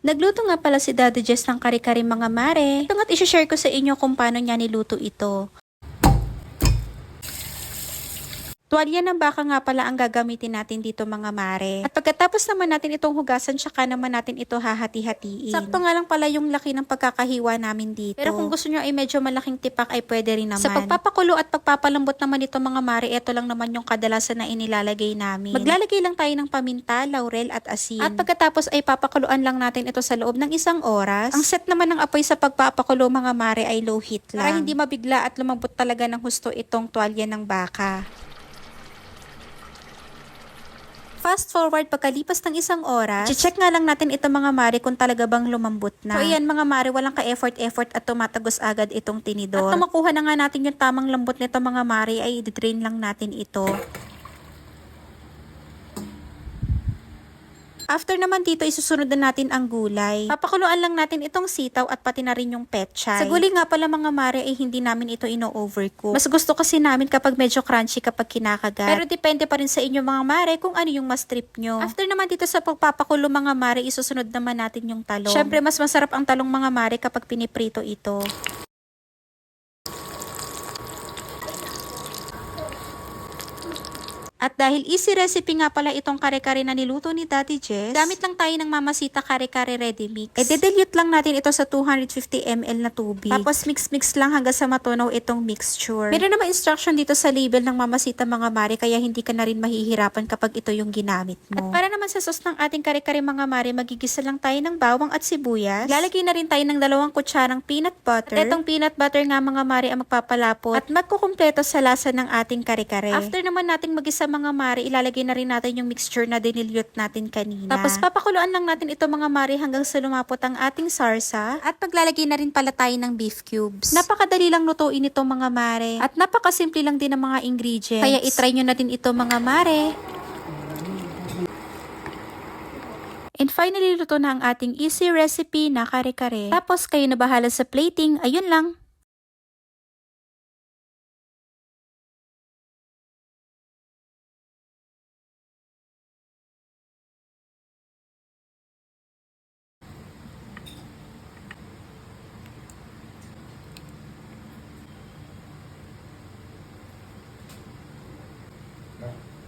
Nagluto nga pala si Daddy Jess ng kare-kare mga mare. Ito nga't isi-share ko sa inyo kung paano niya niluto ito. Tuwalya ng baka nga pala ang gagamitin natin dito mga mare. At pagkatapos naman natin itong hugasan, tsaka naman natin ito hahati-hatiin. Sakto nga lang pala yung laki ng pagkakahiwa namin dito. Pero kung gusto nyo ay medyo malaking tipak ay pwede rin naman. Sa pagpapakulo at pagpapalambot naman ito mga mare, ito lang naman yung kadalasan na inilalagay namin. Maglalagay lang tayo ng paminta, laurel at asin. At pagkatapos ay papakuluan lang natin ito sa loob ng isang oras. Ang set naman ng apoy sa pagpapakulo mga mare ay low heat lang. Para hindi mabigla at lumambot talaga ng husto itong tuwalya ng baka. Fast forward pagkalipas ng isang oras, check nga lang natin ito mga mare kung talaga bang lumambot na. So ayan mga mare, walang ka-effort-effort at tumatagos agad itong tinidor. At makuha na nga natin yung tamang lambot nito mga mare, ay i-drain lang natin ito. After naman dito, isusunod na natin ang gulay. Papakuluan lang natin itong sitaw at pati na rin yung petchay. Sa gulay nga pala mga mare ay hindi namin ito ino-overcook. Mas gusto kasi namin kapag medyo crunchy kapag kinakagat. Pero depende pa rin sa inyo mga mare kung ano yung mas trip nyo. After naman dito sa pagpapakulo mga mare, isusunod naman natin yung talong. Syempre mas masarap ang talong mga mare kapag piniprito ito. At dahil easy recipe nga pala itong kare-kare na niluto ni Daddy Jess, gamit lang tayo ng Mamasita Kare-Kare Ready Mix. E dilute lang natin ito sa 250 ml na tubig. Tapos mix-mix lang hanggang sa matunaw itong mixture. Meron naman instruction dito sa label ng Mamasita mga mare kaya hindi ka na rin mahihirapan kapag ito yung ginamit mo. At para naman sa sauce ng ating kare-kare mga mare, magigisa lang tayo ng bawang at sibuyas. Lalagay na rin tayo ng dalawang kutsarang peanut butter. At itong peanut butter nga mga mare ang magpapalapot at magkukumpleto sa lasa ng ating kare-kare. After naman nating magisa mga mare, ilalagay na rin natin yung mixture na dinilute natin kanina. Tapos papakuluan lang natin ito mga mare hanggang sa lumapot ang ating sarsa. At paglalagay na rin pala tayo ng beef cubes. Napakadali lang lutuin ito mga mare. At napakasimple lang din ng mga ingredients. Kaya itry nyo na din ito mga mare. And finally, luto na ang ating easy recipe na kare-kare. Tapos kayo na bahala sa plating. Ayun lang. No.